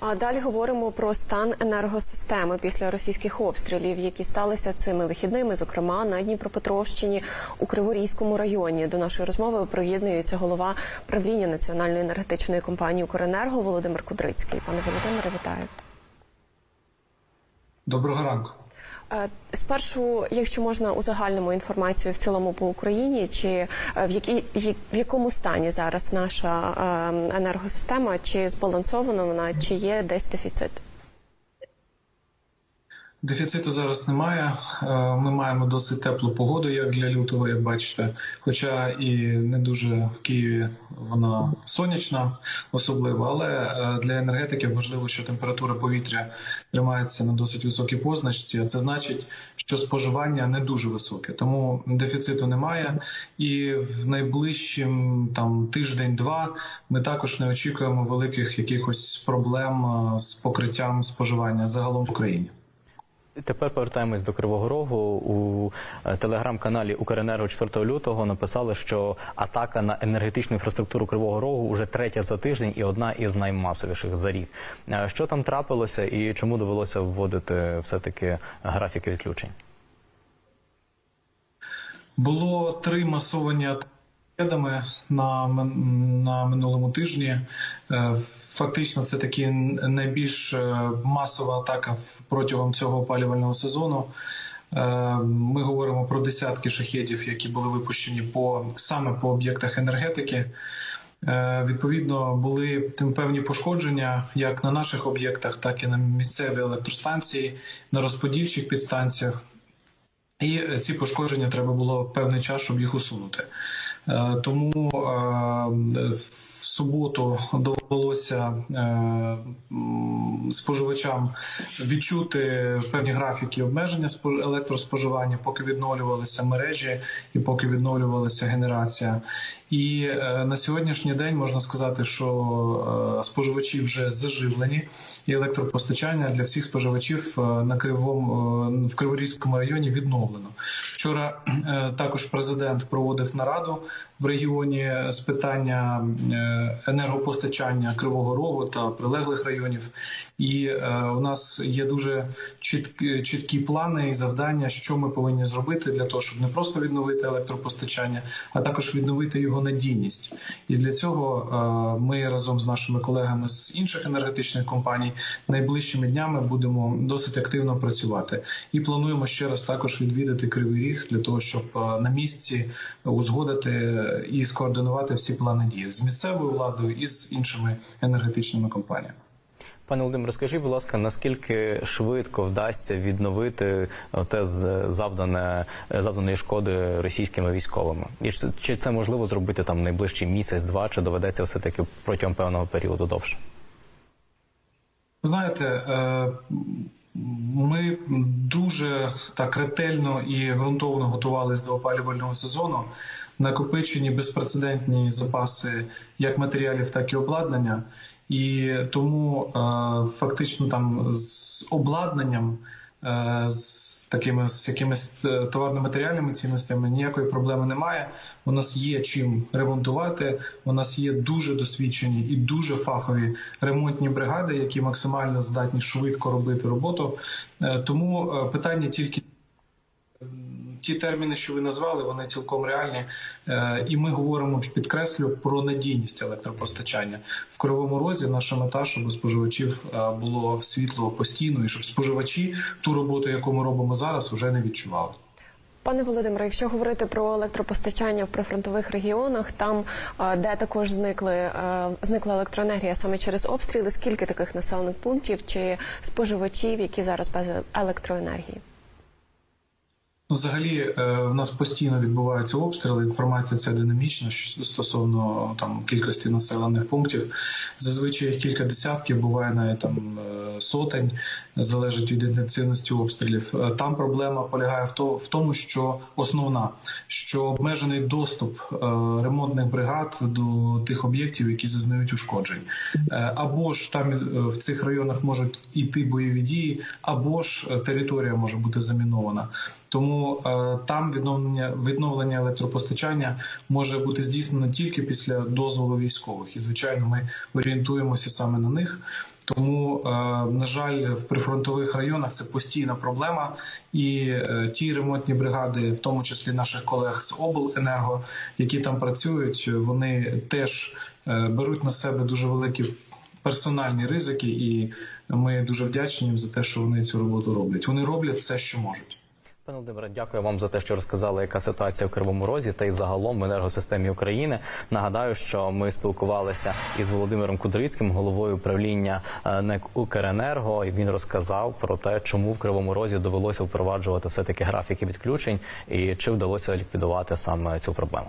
А далі говоримо про стан енергосистеми після російських обстрілів, які сталися цими вихідними, зокрема на Дніпропетровщині у Криворізькому районі. До нашої розмови приєднується голова правління національної енергетичної компанії «Укренерго» Володимир Кудрицький. Пане Володимире, вітаю. Доброго ранку. Е, Спершу, якщо можна узагальнимо інформацію в цілому по Україні, чи е, в якій в якому стані зараз наша е, енергосистема, чи збалансована вона, чи є десь дефіцит? Дефіциту зараз немає. Е, Ми маємо досить теплу погоду, як для лютого, як бачите. Хоча і не дуже в Києві вона сонячна, особливо, але е, для енергетики важливо, що температура повітря тримається на досить високій позначці. Це значить, що споживання не дуже високе, тому дефіциту немає. І в найближчим там тиждень-два ми також не очікуємо великих якихось проблем е, з покриттям споживання загалом в Україні. Тепер повертаємось до Кривого Рогу. У е, телеграм-каналі Укренерго 4 лютого написали, що атака на енергетичну інфраструктуру Кривого Рогу вже третя за тиждень і одна із наймасовіших за рік. Е, Що там трапилося і чому довелося вводити все таки графіки відключень? Було три масовані атаки ракетами на, на минулому тижні. Е, Фактично, це таки найбільш е, масова атака протягом цього опалювального сезону. Е, Ми говоримо про десятки шахедів, які були випущені по саме по об'єктах енергетики. Відповідно, були тим певні пошкодження як на наших об'єктах, так і на місцевій електростанції, на розподільчих підстанціях. І ці пошкодження треба було певний час, щоб їх усунути. Е, Тому е, в суботу довелося е, споживачам відчути певні графіки обмеження спо- електроспоживання, поки відновлювалися мережі і поки відновлювалася генерація. І на сьогоднішній день можна сказати, що споживачі вже заживлені, і електропостачання для всіх споживачів на кривому е, в Криворізькому районі відновлено. Вчора також президент проводив нараду в регіоні з питання е, енергопостачання Кривого Рогу та прилеглих районів. І е, у нас є дуже чіткі, чіткі плани і завдання, що ми повинні зробити для того, щоб не просто відновити електропостачання, а також відновити його надійність. І для цього е, ми разом з нашими колегами з інших енергетичних компаній найближчими днями будемо досить активно працювати. І плануємо ще раз також відвідати Кривий Ріг для того, щоб на місці узгодити і скоординувати всі плани дій з місцевою владою і з іншими енергетичними компаніями. Пане Володимире, скажіть, будь ласка, наскільки швидко вдасться відновити те завдане завданої шкоди російськими військовими? І чи- це можливо зробити там найближчий місяць-два, чи доведеться все таки протягом певного періоду довше? Знаєте, е, ми дуже так ретельно і ґрунтовно готувалися до опалювального сезону. Накопичені безпрецедентні запаси як матеріалів, так і обладнання. І тому е, фактично там з обладнанням, з такими з якимись е, товарно-матеріальними цінностями ніякої проблеми немає. У нас є чим ремонтувати. У нас є дуже досвідчені і дуже фахові ремонтні бригади, які максимально здатні швидко робити роботу. Е, Тому е, питання тільки. Ті терміни, що ви назвали, вони цілком реальні, Е, і ми говоримо підкреслю про надійність електропостачання в кривому розі. Наша мета, щоб у споживачів е, було світло постійно, і щоб споживачі ту роботу, яку ми робимо зараз, вже не відчували. Пане Володимире, якщо говорити про електропостачання в прифронтових регіонах, там е, де також зникли зникла електроенергія саме через обстріли, скільки таких населених пунктів чи споживачів, які зараз без електроенергії? Ну, взагалі, е, в нас постійно відбуваються обстріли. Інформація ця динамічна що стосовно там кількості населених пунктів. Зазвичай кілька десятків, буває навіть там е, сотень, залежить від інтенсивності обстрілів. Е, Там проблема полягає в то- в тому, що основна, що обмежений доступ ремонтних бригад до тих об'єктів, які зазнають ушкоджень, або ж там в цих районах можуть іти бойові дії, або ж територія може бути замінована. Тому е, там відновлення відновлення електропостачання може бути здійснено тільки після дозволу військових, і звичайно, ми орієнтуємося саме на них. Тому, е, на жаль, в прифронтових районах це постійна проблема, і е, ті ремонтні бригади, в тому числі наших колег з обленерго, які там працюють, вони теж беруть на себе дуже великі персональні ризики, і ми дуже вдячні їм за те, що вони цю роботу роблять. Вони роблять все, що можуть. Пане Володимире, дякую вам за те, що розказали, яка ситуація в Кривому Розі та й загалом в енергосистемі України. Нагадаю, що ми спілкувалися із Володимиром Кудрицьким, головою управління е, НЕК Укренерго. І він розказав про те, чому в Кривому Розі довелося впроваджувати все таки графіки відключень і чи вдалося ліквідувати саме цю проблему.